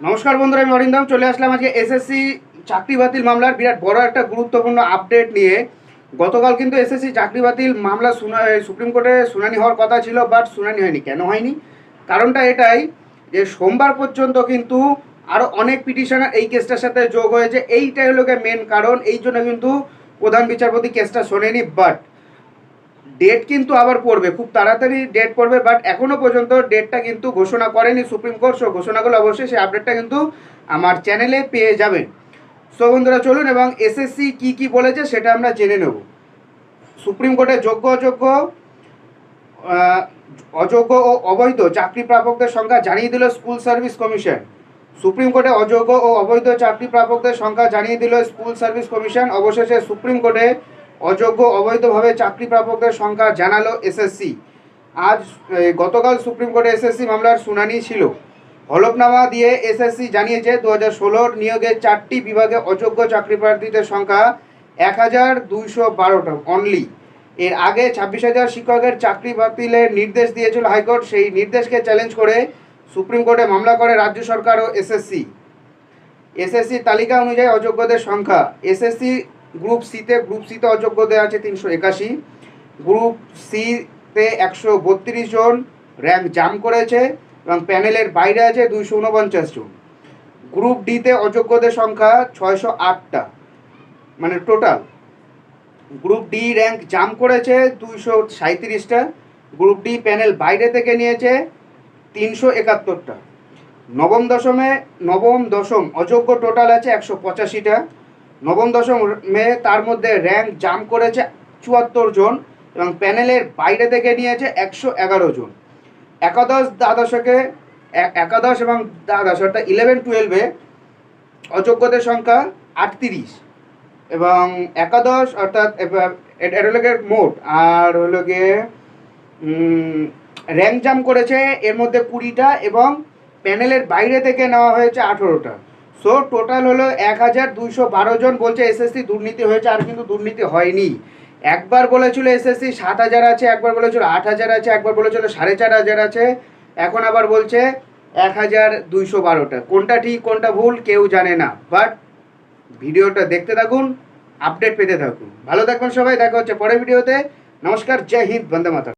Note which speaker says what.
Speaker 1: নমস্কার বন্ধুরা, আমি অরিন্দম। চলে আসলাম আজকে এসএসসি চাকরি বাতিল মামলার বিরাট বড় একটা গুরুত্বপূর্ণ আপডেট নিয়ে। গতকাল কিন্তু এসএসসি চাকরি বাতিল মামলা সুপ্রিম কোর্টে শুনানি হওয়ার কথা ছিল বাট শুনানি হয়নি। কেন হয়নি? কারণটা এটাই যে সোমবার পর্যন্ত কিন্তু আরও অনেক পিটিশনার এই কেসটার সাথে যোগ হয়েছে। এইটাই হলো মেন কারণ। এই জন্য কিন্তু প্রধান বিচারপতি কেসটা শোনেনি বাট ডেট কিন্তু আবার পড়বে, খুব তাড়াতাড়ি ডেট পড়বে বাট এখনও পর্যন্ত ডেটটা কিন্তু ঘোষণা করেনি সুপ্রিম কোর্ট সো ঘোষণা করলে অবশ্যই সেই আপডেটটা কিন্তু আমার চ্যানেলে পেয়ে যাবেন। সো বন্ধুরা, চলুন এবং এসএসসি কি কি বলেছে সেটা আমরা জেনে নেব। সুপ্রিম কোর্টে যোগ্য, অযোগ্য অযোগ্য ও অবৈধ চাকরি প্রাপকদের সংখ্যা জানিয়ে দিল স্কুল সার্ভিস কমিশন সুপ্রিম কোর্টে অযোগ্য ও অবৈধ চাকরি প্রাপকদের সংখ্যা জানিয়ে দিল স্কুল সার্ভিস কমিশন অবশেষে সুপ্রিম কোর্টে অযোগ্য অবৈধভাবে চাকরি প্রাপকদের সংখ্যা জানালো এসএসসি আজ গতকাল সুপ্রিম কোর্টে এসএসসি মামলার শুনানি ছিল। হলফনামা দিয়ে এসএসসি জানিয়েছে দু হাজার ষোলোর নিয়োগের চারটি বিভাগে অযোগ্য চাকরি প্রার্থীদের সংখ্যা এক হাজার দুইশো বারোটা অনলি এর আগে ছাব্বিশ হাজার শিক্ষকের চাকরি বাতিলের নির্দেশ দিয়েছিল হাইকোর্ট। সেই নির্দেশকে চ্যালেঞ্জ করে সুপ্রিম কোর্টে মামলা করে রাজ্য সরকার ও এসএসসি এসএসসি তালিকা অনুযায়ী অযোগ্যদের সংখ্যা এসএসসি গ্রুপ সিতে গ্রুপ সিতে অযোগ্যদের আছে তিনশো একাশি। গ্রুপ সিতে একশো বত্রিশ জন র্যাঙ্ক জাম করেছে এবং প্যানেলের বাইরে আছে দুইশো উনপঞ্চাশ জন। গ্রুপ ডিতে অযোগ্যদের সংখ্যা ছয়শো আটটা মানে total group D rank jam করেছে দুইশো সাঁত্রিশটা গ্রুপ ডি প্যানেল বাইরে থেকে নিয়েছে তিনশো একাত্তরটা। নবম দশমে, নবম দশম অযোগ্য টোটাল আছে একশো পঁচাশিটা। নবম, দশমে তার মধ্যে র্যাঙ্ক জাম করেছে চুয়াত্তর জন এবং প্যানেলের বাইরে থেকে নিয়েছে একশো এগারো জন। একাদশ দ্বাদশকে একাদশ এবং দ্বাদশ অর্থাৎ ইলেভেন টুয়েলভে অযোগ্যদের সংখ্যা আটত্রিশ এবং একাদশ অর্থাৎ এটা হলো গিয়ে মোট আর হলো গিয়ে র্যাঙ্ক জাম করেছে এর মধ্যে কুড়িটা এবং প্যানেলের বাইরে থেকে নেওয়া হয়েছে আঠেরোটা। সো টোটাল হলো এক হাজার দুইশো বারো জন বলছে এসএসসি দুর্নীতি হয়েছে, আর কিন্তু দুর্নীতি হয়নি। একবার বলেছিল এসএসসি সাত হাজার আছে, একবার বলেছিল আট হাজার আছে, একবার বলেছিল সাড়ে চার হাজার আছে, এখন আবার বলছে এক হাজার দুইশো বারোটা। কোনটা ঠিক, কোনটা ভুল, কেউ জানে না। বাট ভিডিওটা দেখতে থাকুন আপডেট পেতে থাকুন। ভালো থাকবেন সবাই, দেখা হচ্ছে পরের ভিডিওতে। নমস্কার, জয় হিন্দ, বন্দে মাতা